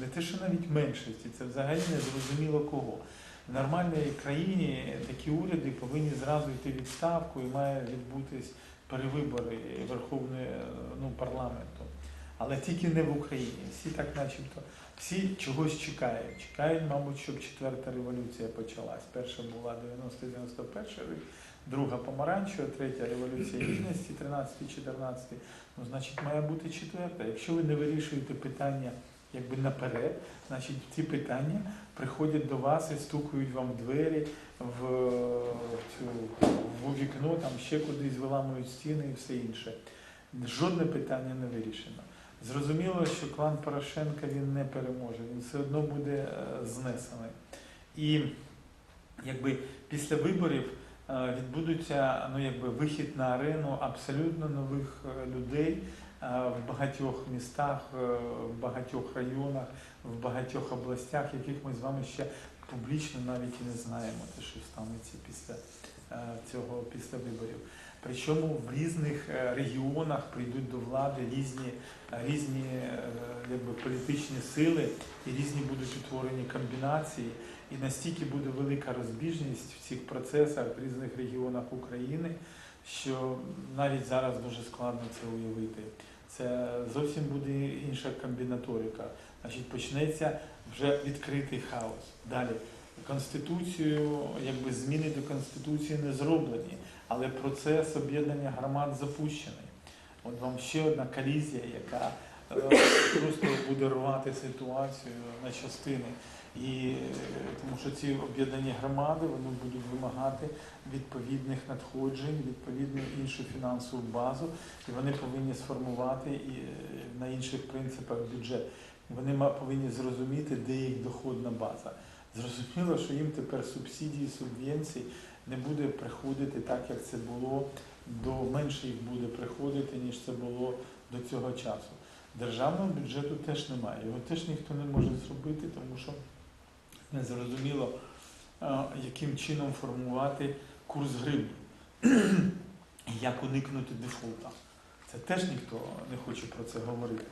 не те, що навіть меншості, це взагалі не зрозуміло кого. В нормальній країні такі уряди повинні зразу йти відставку і має відбутись перевибори Верховної ну, парламенту. Але тільки не в Україні. Всі так начебто, всі чогось чекають. Чекають, мабуть, щоб четверта революція почалась. Перша була 90-91 рік, друга помаранчева, третя революція гідності, 13-14. Ну, значить, має бути четверта. Якщо ви не вирішуєте питання якби наперед, значить ці питання приходять до вас і стукають вам в двері, в, цю, в вікно, там ще кудись виламують стіни і все інше. Жодне питання не вирішено. Зрозуміло, що клан Порошенка він не переможе, він все одно буде е, знесений. І якби після виборів е, відбудеться ну, якби, вихід на арену абсолютно нових е, людей в багатьох містах, е, в багатьох районах, в багатьох областях, яких ми з вами ще публічно навіть і не знаємо, те, що станеться після е, цього після виборів. Причому в різних е, регіонах прийдуть до влади різні, різні е, якби, політичні сили і різні будуть утворені комбінації. І настільки буде велика розбіжність в цих процесах в різних регіонах України, що навіть зараз дуже складно це уявити. Це зовсім буде інша комбінаторика. Значить, почнеться вже відкритий хаос. Далі конституцію, якби зміни до конституції не зроблені, але процес об'єднання громад запущений. От вам ще одна колізія, яка просто буде рвати ситуацію на частини. І тому що ці об'єднані громади вони будуть вимагати відповідних надходжень, відповідну іншу фінансову базу, і вони повинні сформувати і на інших принципах бюджет. Вони повинні зрозуміти, де їх доходна база. Зрозуміло, що їм тепер субсидії, субвенції не буде приходити так, як це було до менше їх буде приходити, ніж це було до цього часу. Державного бюджету теж немає. Його теж ніхто не може зробити, тому що не зрозуміло, яким чином формувати курс гривні, як уникнути дефолта. Це теж ніхто не хоче про це говорити.